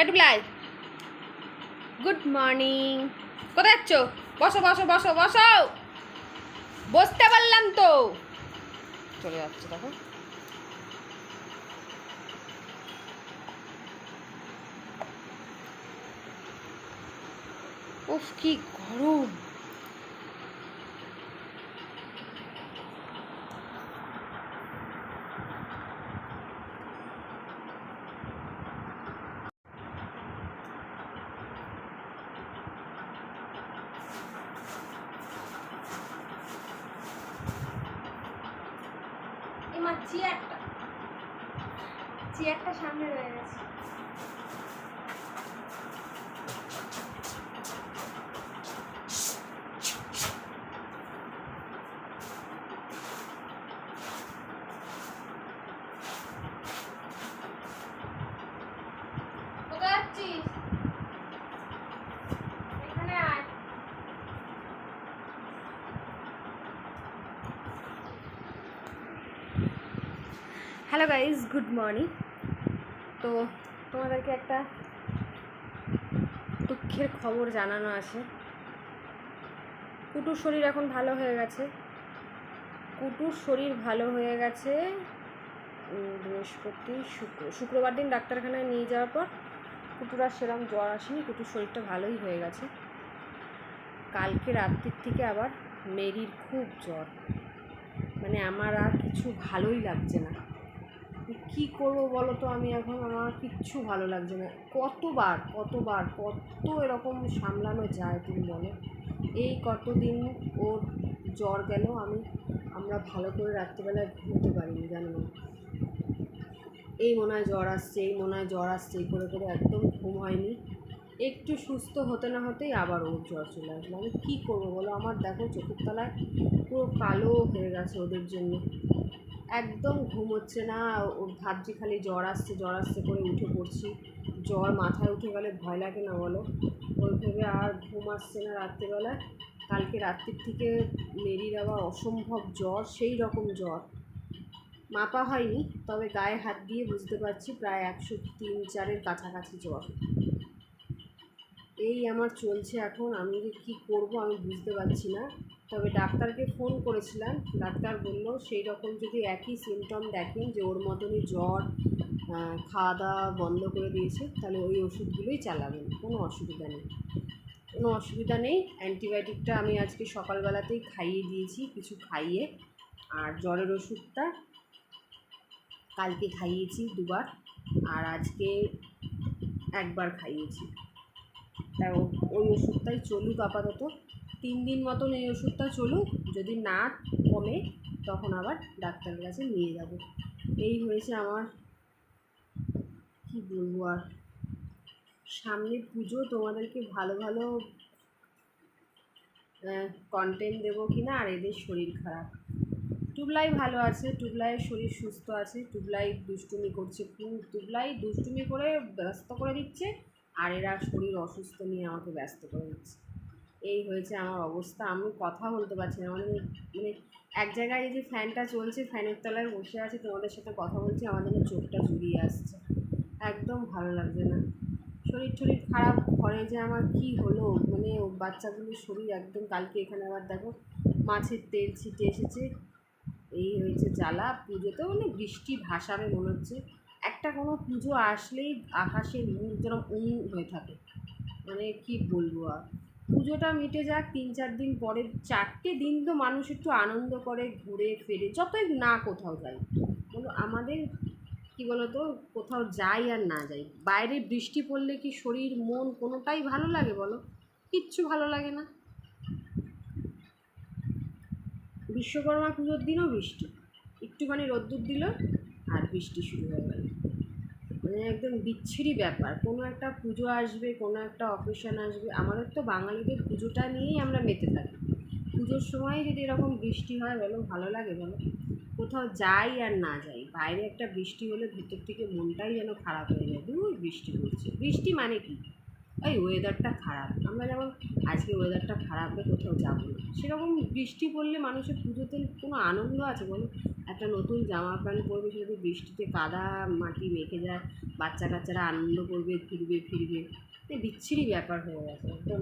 একটু লাই good morning কোথায় যাচ্ছ? বসো বসো বসো বসো। বসতে পারলাম তো। চলে যাচ্ছে, দেখো। উফ, কি গরম এমার চেয়ারটা। চেয়ারটা সামনে রয়ে গেছে কোথায় যাচ্ছিস এখানে আয় হ্যালো গাইজ গুড মর্নিং তো তোমাদেরকে একটা দুঃখের খবর জানানো আছে। কুটুর শরীর এখন ভালো হয়ে গেছে। কুটুর শরীর ভালো হয়ে গেছে বৃহস্পতি শুক্র, শুক্রবার দিন ডাক্তারখানায় নিয়ে যাওয়ার পর কুটুর আর সেরকম জ্বর আসেনি, কুটুর শরীরটা ভালোই হয়ে গেছে। কালকে রাত্রির থেকে আবার মেরির খুব জ্বর। মানে আমার আর কিছু ভালোই লাগছে না। কি করব বলো তো? আমি এখন আমার কিচ্ছু ভালো লাগছে না। কতবার কতবার, কত এরকম সামলানো যায় তুমি বলো? এই কতদিন ওর জ্বর গেল, আমি, আমরা ভালো করে রাত্রিবেলায় ঘুমোতে পারিনি, জানো? না এই মনে হয় জ্বর আসছে, এই মনে হয় জ্বর আসছে, এই করে করে একদম ঘুম হয়নি। একটু সুস্থ হতে না হতেই আবার ওর জ্বর চলে আসলো। আমি কী করব বলো? আমার দেখো চোখের তলায় পুরো কালো হয়ে গেছে ওদের জন্য। একদম ঘুম হচ্ছে না ভাবছি খালি জ্বর আসছে জ্বর আসছে করে উঠে পড়ছি। জ্বর মাথায় উঠে গেলে ভয় লাগে না বলো? ওই ভেবে আর ঘুম আসছে না রাত্রিবেলায় কালকে রাত্রির থেকে মেরির আবার অসম্ভব জ্বর, সেই রকম জ্বর। মাপা হয়নি, তবে গায়ে হাত দিয়ে বুঝতে পারছি প্রায় একশো তিন চারের কাছাকাছি জ্বর। এই আমার চলছে এখন, আমি কী করব আমি বুঝতে পারছি না। তবে ডাক্তারকে ফোন করেছিলাম। ডাক্তার বলল, সেই রকম যদি একই সিমটম দেখেন যে ওর মতনই জ্বর খাওয়া দাওয়া বন্ধ করে দিয়েছে, তাহলে ওই ওষুধগুলোই চালাবেন। কোনো অসুবিধা নেই। কোনো অসুবিধা নেই। অ্যান্টিবায়োটিকটা আমি আজকে সকালবেলাতেই খাইয়ে দিয়েছি, কিছু খাইয়ে। আর জ্বরের ওষুধটা কালকে খাইয়েছি দুবার, আর আজকে একবার খাইয়েছি। তা ওই ওষুধটাই চলুক আপাতত। তিন দিন মতন এই ওষুধটা চলুক, যদি না কমে, তখন আবার ডাক্তারের কাছে নিয়ে যাব। এই হয়েছে আমার, কি বলব আর? সামনে পুজো তোমাদেরকে ভালো ভালো কন্টেন্ট দেবো কি না আর এদের শরীর খারাপ। টুবলাই ভালো আছে, টুবলাইয়ের শরীর সুস্থ আছে, টুবলাই দুষ্টুমি করছে টুবলাই দুষ্টুমি করে ব্যস্ত করে দিচ্ছে, আর এরা শরীর অসুস্থ নিয়ে আমাকে ব্যস্ত করে দিচ্ছে। এই হয়েছে আমার অবস্থা, আমি কথা বলতে পারছি না। মানে মানে এক জায়গায় এই যে ফ্যানটা চলছে, ফ্যানের তলায় বসে আছে, তোমাদের সাথে কথা বলছি যেন চোখটা জুড়িয়ে আসছে। একদম ভালো লাগছে না। শরীর টরীর খারাপ ঘরে যে আমার কি হলো? মানে বাচ্চাগুলোর শরীর একদম কালকে এখানে আবার দেখো, মাছের তেল ছিটে এসেছে। এই হয়েছে জ্বালা পুজোতে মানে বৃষ্টি ভাসাবে মনে হচ্ছে। একটা কোনো পুজো আসলেই আকাশের মুখ যেন উম হয়ে থাকে। মানে কি বলব আর? পুজোটা মিটে যাক, তিন চার দিন পরে চারটে দিন তো মানুষ একটু আনন্দ করে, ঘুরে ফেরে, যতই না কোথাও যাই। বলো, আমাদের কি বলতো, কোথাও যাই আর না যাই। বাইরে বৃষ্টি পড়লে কি শরীর, মন কোনোটাই ভালো লাগে বলো? কিচ্ছু ভালো লাগে না। বিশ্বকর্মা পুজোর দিনও বৃষ্টি। একটুখানি রোদ্দুর দিল আর বৃষ্টি শুরু হয়ে গেল। মানে একদম বিচ্ছিরি ব্যাপার। কোনো একটা পুজো আসবে, কোনো একটা অকেশন আসবে, আমাদের তো বাঙালিদের পুজোটা নিয়েই আমরা মেতে থাকি। পুজোর সময় যদি এরকম বৃষ্টি হয়, বলো, ভালো লাগে বলো, কোথাও যাই আর না যাই, বাইরে একটা বৃষ্টি হলে ভেতর থেকে মনটাই যেন খারাপ হয়ে যায়। দূর বৃষ্টি পড়ছে। বৃষ্টি মানে কি? ওই ওয়েদারটা খারাপ। আমরা যেমন আজকে ওয়েদারটা খারাপ হলে কোথাও যাব না। সেরকম বৃষ্টি পড়লে মানুষের পুজোতে কোনো আনন্দ আছে বলো? একটা নতুন জামা প্যান্ট পরবে, সেটা যদি বৃষ্টিতে কাদা মাটি মেখে যায় বাচ্চা কাচ্চারা আনন্দ করবে ফিরবে। ফিরবে বিচ্ছিরি ব্যাপার হয়ে গেছে একদম।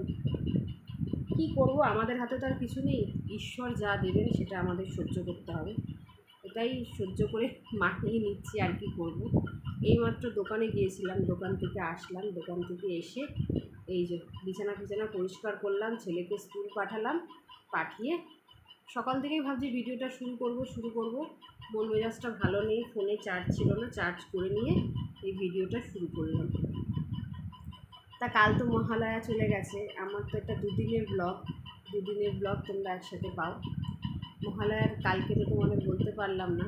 কী করব? আমাদের হাতে তো আর কিছু নেই। ঈশ্বর যা দেবেন সেটা আমাদের সহ্য করতে হবে। এটাই সহ্য করে মানিয়ে নিচ্ছি আর কি করব। এইমাত্র দোকানে গিয়েছিলাম, দোকান থেকে আসলাম, দোকান থেকে এসে এই যে বিছানা ফিছানা পরিষ্কার করলাম, ছেলেকে স্কুল পাঠালাম, পাঠিয়ে সকাল থেকেই ভাবছি ভিডিওটা শুরু করব শুরু করব। মন মেজাজটা ভালো নেই ফোনে চার্জ ছিল না চার্জ করে নিয়ে এই ভিডিওটা শুরু করলাম। তা কাল তো মহালয়া চলে গেছে, আমার তো একটা দুদিনের ব্লগ দুদিনের ব্লগ তোমরা একসাথে পাও। মহালয়ার কালকে তো তোমাদের বলতে পারলাম না,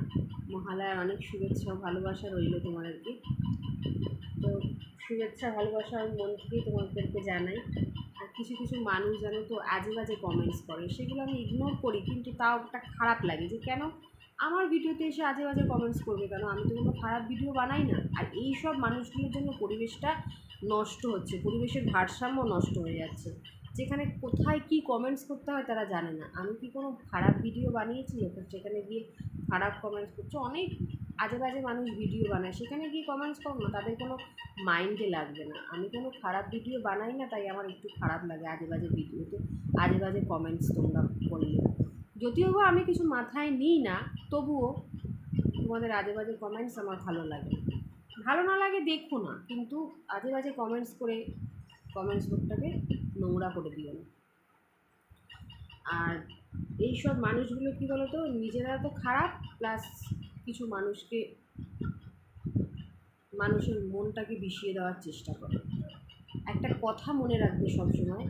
মহালয়ার অনেক শুভেচ্ছা ভালোবাসা রইল তোমাদেরকে। তো শুভেচ্ছা, ভালোবাসা আমি মন থেকেই তোমাদেরকে জানাই। আর কিছু কিছু মানুষ জানো তো আজে বাজে কমেন্টস করে, সেগুলো আমি ইগনোর করি, কিন্তু তাও একটা খারাপ লাগে যে কেন আমার ভিডিওতে এসে আজে বাজে কমেন্টস করবে কেন? আমি তো কোনো খারাপ ভিডিও বানাই না। আর এই সব মানুষগুলোর জন্য পরিবেশটা নষ্ট হচ্ছে, পরিবেশের ভারসাম্য নষ্ট হয়ে যাচ্ছে। যেখানে কোথায় কি কমেন্টস করতে হয় তারা জানে না। আমি কি কোনো খারাপ ভিডিও বানিয়েছি? সেখানে গিয়ে খারাপ কমেন্টস করছে? অনেক আজে বাজে মানুষ ভিডিও বানায়। সেখানে গিয়ে কমেন্টস করো না, তাদের কোনো মাইন্ডে লাগবে না। আমি কোনো খারাপ ভিডিও বানাই না, তাই আমার একটু খারাপ লাগে আজে বাজে ভিডিওতে আজে বাজে কমেন্টস তোমরা করলে। যদিও বা আমি কিছু মাথায় নিই না, তবুও তোমাদের আজে বাজে কমেন্টস আমার ভালো লাগে ভালো না লাগে দেখো না, কিন্তু আজে বাজে কমেন্টস করে কমেন্টস বোর্ডটাকে নোংরা করে দিও না। আর এইসব মানুষগুলো কী বলো তো নিজেরা তো খারাপ প্লাস কিছু মানুষকে, মানুষের মনটাকে বিষিয়ে দেওয়ার চেষ্টা করে। একটা কথা মনে রাখবে সবসময়।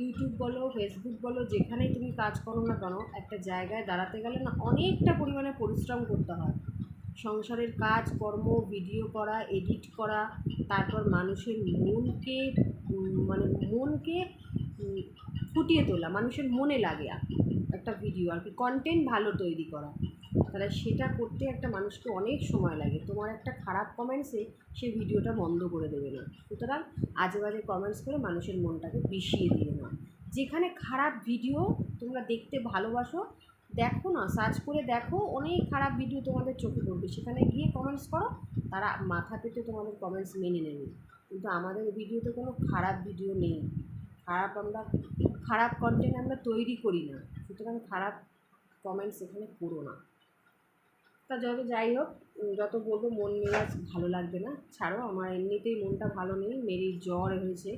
ইউটিউব বলো ফেসবুক বলো, যেখানেই তুমি কাজ করো না কেন, একটা জায়গায় দাঁড়াতে গেলে না অনেকটা পরিমাণে পরিশ্রম করতে হয়। সংসারের কাজ, কর্ম ভিডিও করা এডিট করা, তারপর মানুষের মনকে মানে মনকে ফুটিয়ে তোলা, মানুষের মনে লাগে একটা ভিডিও আর কি কন্টেন্ট ভালো তৈরি করা। তাহলে সেটা করতে একটা মানুষকে অনেক সময় লাগে। তোমার একটা খারাপ কমেন্টসে সে ভিডিওটা বন্ধ করে দেবে না। সুতরাং আজে বাজে কমেন্টস করে মানুষের মনটাকে বিষিয়ে দিও না যেখানে খারাপ ভিডিও তোমরা দেখতে ভালোবাসো, দেখো না সার্চ করে দেখো, অনেক খারাপ ভিডিও তোমাদের চোখে পড়বে। সেখানে গিয়ে কমেন্টস করো, তারা মাথা পেতে তোমাদের কমেন্টস মেনে নেবে। কিন্তু আমাদের ভিডিওতে কোনো খারাপ ভিডিও নেই। খারাপ আমরা, খারাপ কন্টেন্ট আমরা তৈরি করি না। সুতরাং খারাপ কমেন্টস এখানে করো না। তা যত যাই হোক যত বলব মন মেজাজ ভালো লাগবে না। ছাড়ো আমার এমনিতেই মনটা ভালো নেই, মেরির জ্বর হয়েছে।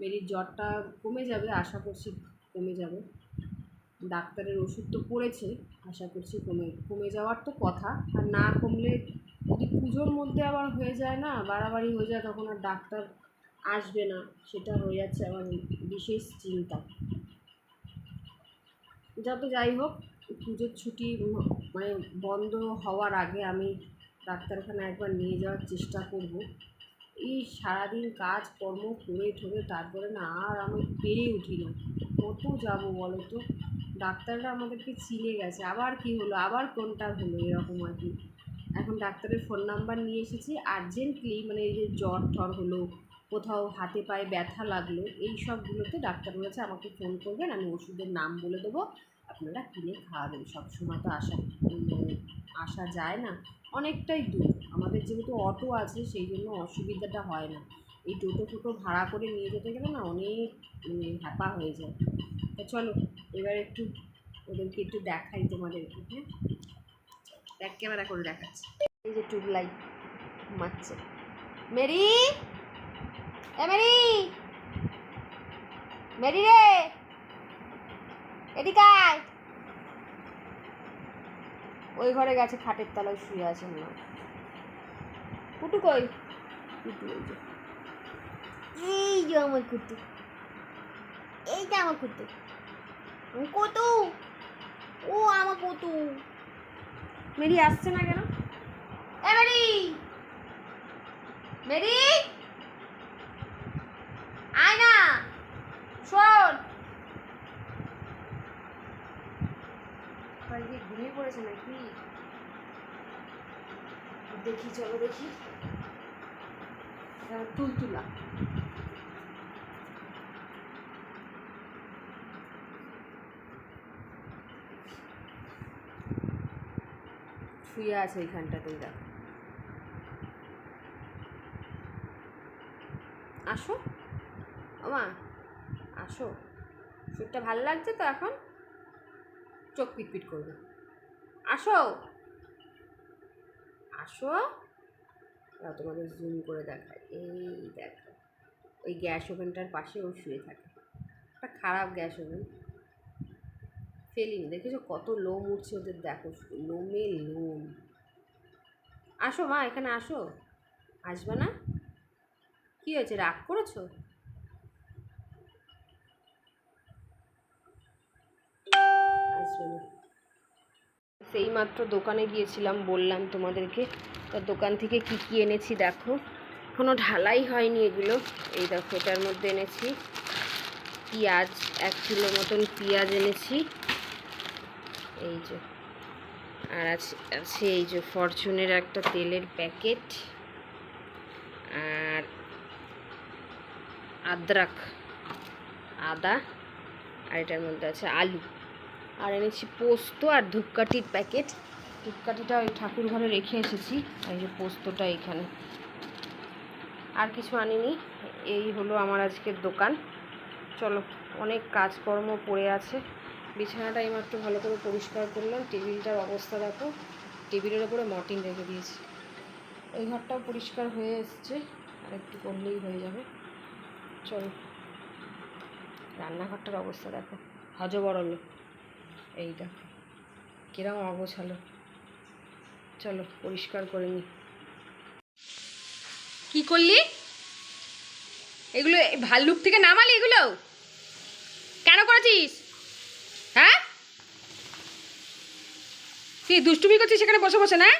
মেরির জ্বরটা কমে যাবে, আশা করছি কমে যাবে। ডাক্তারের ওষুধ তো পড়েছে, আশা করছি কমে কমে যাওয়ার তো কথা। আর না কমলে যদি পুজোর মধ্যে আবার হয়ে যায় না, বাড়াবাড়ি হয়ে যায়, তখন আর ডাক্তার আসবে না, সেটা হয়ে যাচ্ছে আমার বিশেষ চিন্তা। যত যাই হোক পুজোর ছুটি মানে বন্ধ হওয়ার আগে আমি ডাক্তারখানা একবার নিয়ে যাওয়ার চেষ্টা করব। এই সারাদিন কাজ, কর্ম করে ঠরে তারপরে না আর আমি পেরে উঠি না। কত যাব বলো তো? ডাক্তাররা আমাদেরকে চিনে গেছে। আবার কি হলো? আবার কোনটা হলো? এরকম আর কি। এখন ডাক্তারের ফোন নাম্বার নিয়ে এসেছি। আর্জেন্টলি মানে এই যে জ্বর ঠর হলো কোথাও হাতে পায়ে ব্যথা লাগল, এই সবগুলোতে ডাক্তার বলেছে আমাকে ফোন করবেন, আমি ওষুধের নাম বলে দেবো। আপনারা কিনে খাওয়াবেন, সবসময় তো আসা আসা যায় না। অনেকটাই দূর, আমাদের যেহেতু অটো আছে, সেই জন্য অসুবিধাটা হয় না। এই টোটো ফোটো ভাড়া করে নিয়ে যেতে গেলে না অনেক মানে হ্যাপা হয়ে যায়। তো চলো, এবার একটু ওদেরকে একটু দেখাই তোমাদেরকে হ্যাঁ এক ক্যামেরা করে দেখাচ্ছি। এই যে টিউবলাইট ঘুমাচ্ছে। মেরি! এ মেরি রে। এদিকে আয়। ওই ঘরে গেছে খাটের তলায় শুয়ে আছে হয়। কুটু কই? কুটু ওই যে। এই যে আমার কুটু। এইটা আমার কুটু। কতু ও আমার কতু মেরি আসছে না কেন? এ মেরি মেরি আয় না শোন আজকে ঘুমিয়ে পড়েছে নাকি? দেখি, চলো দেখি। তুলতুলা। শুয়ে আছে ওইখানটাতেই দেখো। আসো। ওমা, আসো। শরীরটা ভালো লাগছে তো এখন? চোখ পিটপিট করবে। আসো। আসো। তোমাদের জুম করে দেখায় এই দেখো, ওই গ্যাস ওভেনটার পাশে ও শুয়ে থাকে। একটা খারাপ গ্যাস ওভেন। ফেলিনি। দেখেছ কত লোম উঠছে ওদের? দেখো, লোমে লোম। আসো মা, এখানে আসো। আসবে না? কি হয়েছে? রাগ করেছ? আসবে না। সেই মাত্র দোকানে গিয়েছিলাম, বললাম তোমাদেরকে। তা দোকান থেকে কি কি এনেছি দেখো। এখনও ঢালাই হয়নি এগুলো। এই দেখো, এটার মধ্যে এনেছি পেঁয়াজ, এক কিলো মতন পেঁয়াজ এনেছি। এই যে, আর আছে এই যে ফরচুনের একটা তেলের প্যাকেট। আর আদ্রাক, আদা, আর এটার মধ্যে আছে আলু। আর এনেছি পোস্ত আর ধূপকাঠির প্যাকেট। ধূপকাঠিটা ওই ঠাকুর ঘরে রেখে এসেছি, এই যে পোস্তটা এখানে। আর কিছু আনিনি, এই হলো আমার আজকের দোকান। চলো, অনেক কাজকর্ম পড়ে আছে। বিছানাটা এইমাত্র ভালো করে পরিষ্কার করলাম, টেবিলটার অবস্থা দেখো। টেবিলের ওপরে মর্টিন রেখে দিয়েছি। ওই ঘরটাও পরিষ্কার হয়ে এসছে, আর একটু করলেই হয়ে যাবে। চলো, রান্নাঘরটার অবস্থা দেখো, হজবরল। এই দেখো কিরম অগোছালো। চলো, পরিষ্কার করে নি। কি করলি? এগুলো ভাল্লুক থেকে নামালি এগুলো? কেন করেছিস? হ্যাঁ? তুই দুষ্টুমি করছিস সেখানে বসে বসে, না?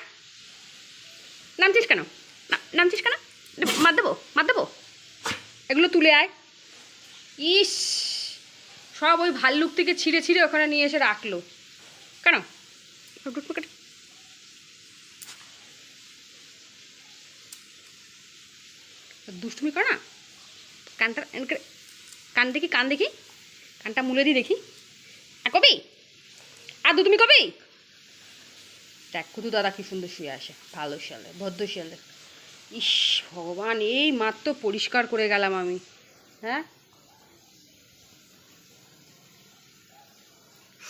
নামছিস কেন? নামছিস কেন? মার দেবো মার দেবো। এগুলো তুলে আয়। ইস! সব ওই ভাল্লুক থেকে ছিঁড়ে ছিঁড়ে ওখানে নিয়ে এসে রাখল। কেন? দুষ্টুমি কর না। কানটা কান দেখি কান দেখি। কানটা মুলে দি দেখি। আর কবি? আর দু তুমি কবি? দেখ কুতু দাদা কি সুন্দর শুয়ে আসে ভালো শিয়ালে ভদ্র শিয়ালে ইস, ভগবান, এই মাত্র পরিষ্কার করে গেলাম আমি। হ্যাঁ?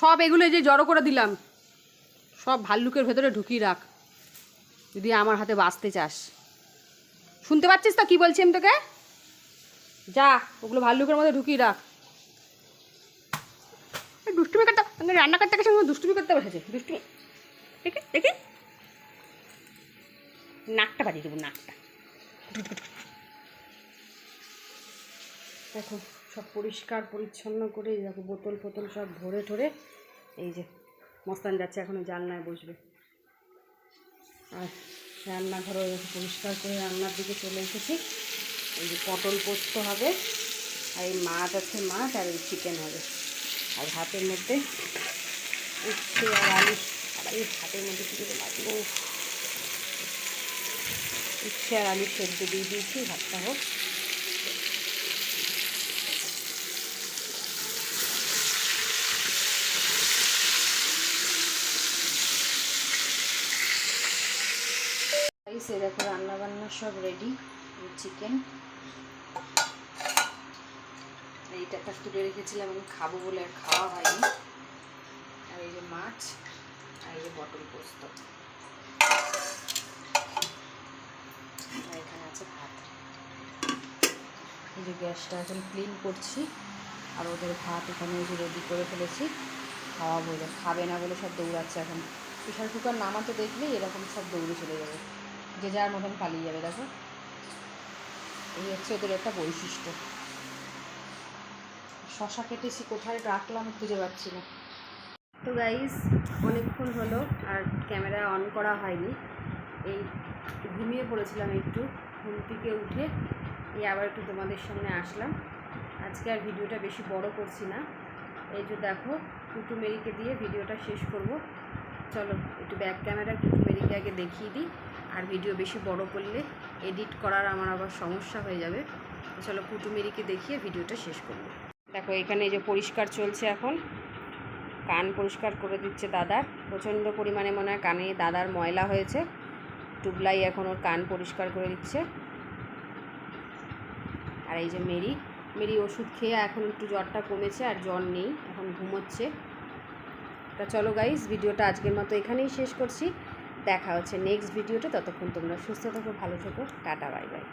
সব এগুলো যে জড়ো করে দিলাম, সব ভাল্লুকের ভেতরে ঢুকিয়ে রাখ, যদি আমার হাতে বাঁচতে চাস। শুনতে পাচ্ছিস তো কি বলছি আমি তোকে? যা, ওগুলো ভাল্লুকের মধ্যে ঢুকিয়ে রাখ। দুষ্টুমি করতে রান্না করতে গেছে দুষ্টুমি করতে বসেছে। দুষ্টুমি। দেখে দেখে। নাকটা বাজিয়ে দেবো, নাকটা। দেখো। সব পরিষ্কার, পরিচ্ছন্ন করে এই দেখো বোতল ফোতল সব ভরে ঠরে এই যে মস্তান যাচ্ছে, এখন ওই জানলায় বসবে। আর রান্নাঘরও পরিষ্কার করে রান্নার দিকে চলে এসেছি। এই যে পটল পোস্ত হবে, আর এই মাছ আছে, মাছ আর এই চিকেন হবে। আর ভাতের মধ্যে উচ্ছে আর আলু, আর এই ভাতের মধ্যে কী করে লাগল উচ্ছে আর আলু সেদ্ধ দিয়ে দিয়েছি, ভাতটা হোক। এই দেখো রান্না বান্না সব রেডি চিকেন এইটা একটা তুলে রেখেছিলাম, আমি খাব বলে আর খাওয়া হয়নি। আর এই যে মাছ, আর এই যে পটল পোস্ত। এখানে আছে ভাত। এই যে গ্যাসটা এখন ক্লিন করছি, আর ওদের ভাত এখানে এই যে রেডি করে ফেলেছি। খাওয়া বলে, খাবে না বলে সব দৌড়াচ্ছে এখন। প্রেশার কুকার নামাতে দেখলেই এরকম সব দৌড়ে চলে যাবে। যে যার মতন পালিয়ে যাবে, দেখো। এই হচ্ছে ওদের একটা বৈশিষ্ট্য। শশা কেটেছি কোথায়? রাখলাম খুঁজে পাচ্ছি না। তো গাইজ অনেকক্ষণ হলো আর ক্যামেরা অন করা হয়নি। এই ঘুমিয়ে পড়েছিলাম একটু, ঘুম থেকে উঠে এই আবার একটু তোমাদের সামনে আসলাম। আজকে আর ভিডিওটা বেশি বড় করছি না। এই যে দেখো কুটু মেরিকে দিয়ে ভিডিওটা শেষ করব। চলো, একটু ব্যাক ক্যামেরা কুটু মেরিকে আগে দেখিয়ে দিই। আর ভিডিও বেশি বড় করলে এডিট করার আমার আবার সমস্যা হয়ে যাবে। চলো কুটু মেরিকে দেখিয়ে ভিডিওটা শেষ করব। দেখো, এখানে এই যে পরিষ্কার চলছে এখন। কান পরিষ্কার করে দিচ্ছে দাদার। প্রচণ্ড পরিমাণে মনে হয় কানে দাদার ময়লা হয়েছে। টুবলাই এখন ওর কান পরিষ্কার করে দিচ্ছে। আর এই যে মেরি মেরি ওষুধ খেয়ে এখন একটু জ্বরটা কমেছে আর জ্বর নেই, এখন ঘুমোচ্ছে। তা চলো গাইস ভিডিওটা আজকের মতো এখানেই শেষ করছি। দেখা হচ্ছে নেক্সট ভিডিওটা ততক্ষণ তোমরা সুস্থ থাকো, ভালো থেকো, টাটা বাই বাই